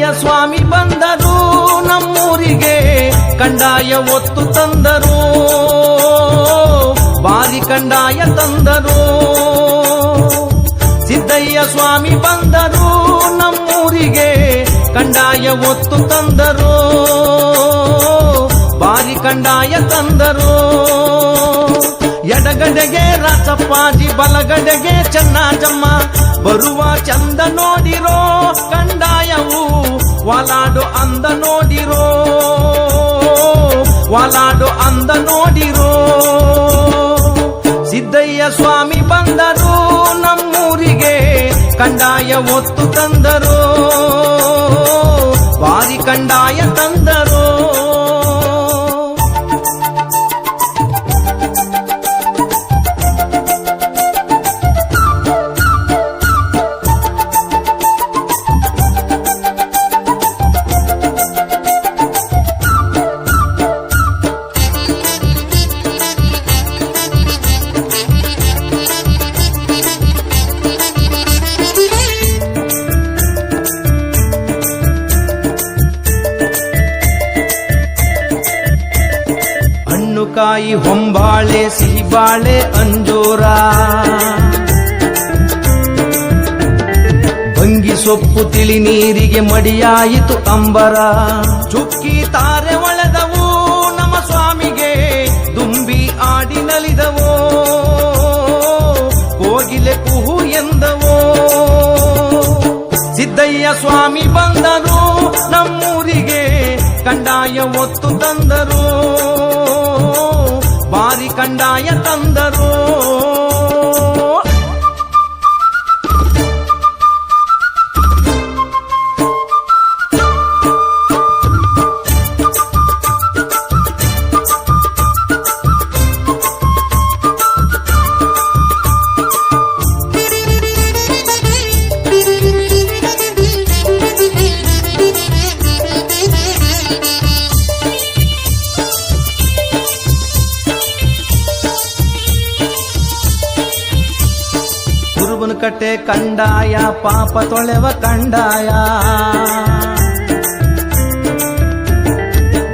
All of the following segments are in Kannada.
ಸಿದ್ದಯ್ಯ ಸ್ವಾಮಿ ಬಂದರು ನಮ್ಮೂರಿಗೆ, ಕಂಡಾಯ ಒತ್ತು ತಂದರು. ಬಾರಿ ಕಂಡಾಯ ತಂದರು. ಸಿದ್ದಯ್ಯ ಸ್ವಾಮಿ ಬಂದರು ನಮ್ಮೂರಿಗೆ, ಕಂಡಾಯ ಒತ್ತು ತಂದರು. ಬಾರಿ ಕಂಡಾಯ ತಂದರು. ಎಡಗಡೆಗೆ ರಾಚಪ್ಪಾಜಿ ಬಲಗಡೆಗೆ ಚೆನ್ನಾಜಮ್ಮ ಬರುವ ಚಂದ ನೋಡಿರೋ ಕಂಡಾಯವು ವಾಲಾಡು ಅಂದ ನೋಡಿರೋ, ವಾಲಾಡು ಅಂದ ನೋಡಿರೋ. ಸಿದ್ದಯ್ಯ ಸ್ವಾಮಿ ಬಂದರು ನಮ್ಮೂರಿಗೆ, ಕಂಡಾಯ ಒತ್ತು ತಂದರು. ಬಾರಿ ಕಂಡಾಯ ಕಾಯಿ ಹೊಂಬಾಳೆ, ಸಿಹಿಬಾಳೆ, ಅಂಜೋರ. ಭಂಗಿ ಸೊಪ್ಪು ತಿಳಿ ನೀರಿಗೆ ಮಡಿಯಾಯಿತು ಅಂಬರ. ಚುಕ್ಕಿ ತಾರೆ ಒಳೆದವು ನಮ್ಮ ಸ್ವಾಮಿಗೆ, ದುಂಬಿ ಆಡಿ ನಲಿದವೋ. ಕೋಗಿಲೆ ಕುಹು ಎಂದವೋ. ಸಿದ್ದಯ್ಯ ಸ್ವಾಮಿ ಬಂದರು ನಮ್ಮೂರಿಗೆ, ಕಂಡಾಯ ಒತ್ತು ತಂದರು. ಬಾರಿ ಕಂಡಾಯ ತಂದರು ಕಟ್ಟೆ ಕಂಡಾಯ, ಪಾಪ ತೊಳೆವ ಕಂಡಾಯ.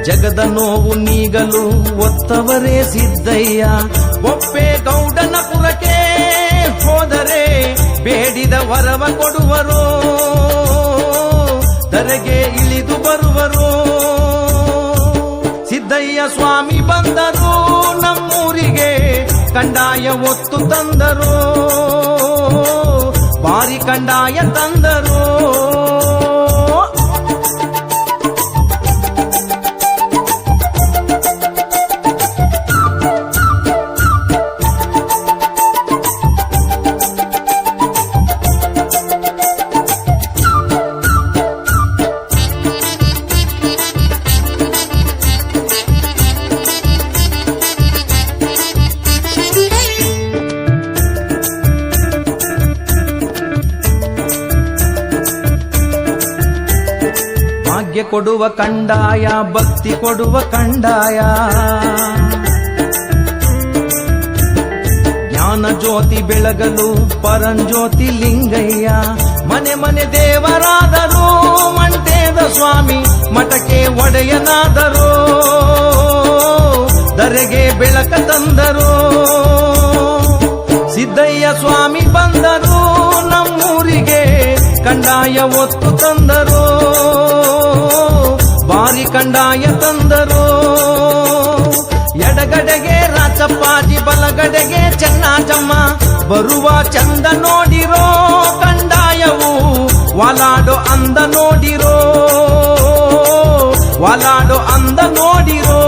ಜಗದ ನೋವು ನೀಗಲು ಒತ್ತವರೇ ಸಿದ್ದಯ್ಯ. ಒಪ್ಪೆ ಗೌಡನ ಪುರಕ್ಕೆ ಹೋದರೆ ಬೇಡಿದ ವರವ ಕೊಡುವರು ತರೆಗೆ ಇಳಿದು ಬರುವರು. ಸಿದ್ದಯ್ಯ ಸ್ವಾಮಿ ಬಂದರು ನಮ್ಮೂರಿಗೆ ಕಂಡಾಯ ಒತ್ತು ತಂದರು. ಬಾರಿ ಕಂಡಾಯ ಕೊಡುವ ಕಂಡಾಯ, ಭಕ್ತಿ ಕೊಡುವ ಕಂಡಾಯ. ಜ್ಞಾನ ಜ್ಯೋತಿ ಬೆಳಗಲು ಪರಂಜ್ಯೋತಿ ಲಿಂಗಯ್ಯ. ಮನೆ ಮನೆ ದೇವರಾದರು ಮಂಟೇದ ಸ್ವಾಮಿ, ಮಠಕ್ಕೆ ಒಡೆಯನಾದರು ದರೆಗೆ ಬೆಳಕ ತಂದರು. ಸಿದ್ದಯ್ಯ ಸ್ವಾಮಿ ಬಂದರು ನಮ್ಮೂರಿಗೆ, ಕಂಡಾಯ ಒತ್ತು ತಂದರು. ಬಾರಿ ಕಂಡಾಯ ತಂದರು. ಎಡಗಡೆಗೆ ರಾಚಪ್ಪಾಜಿ ಬಲಗಡೆಗೆ ಚೆನ್ನಾಜಮ್ಮ. ಬರುವ ಚಂದ ನೋಡಿರೋ, ಕಂಡಾಯವು ವಾಲಾಡೋ ಅಂದ ನೋಡಿರೋ. ವಾಲಾಡೋ ಅಂದ ನೋಡಿರೋ.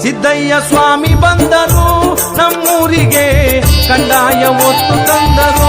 ಸಿದ್ದಯ್ಯ ಸ್ವಾಮಿ ಬಂದರು, ನಮ್ಮೂರಿಗೆ ಕಂಡಾಯ ಒತ್ತು ತಂದರು.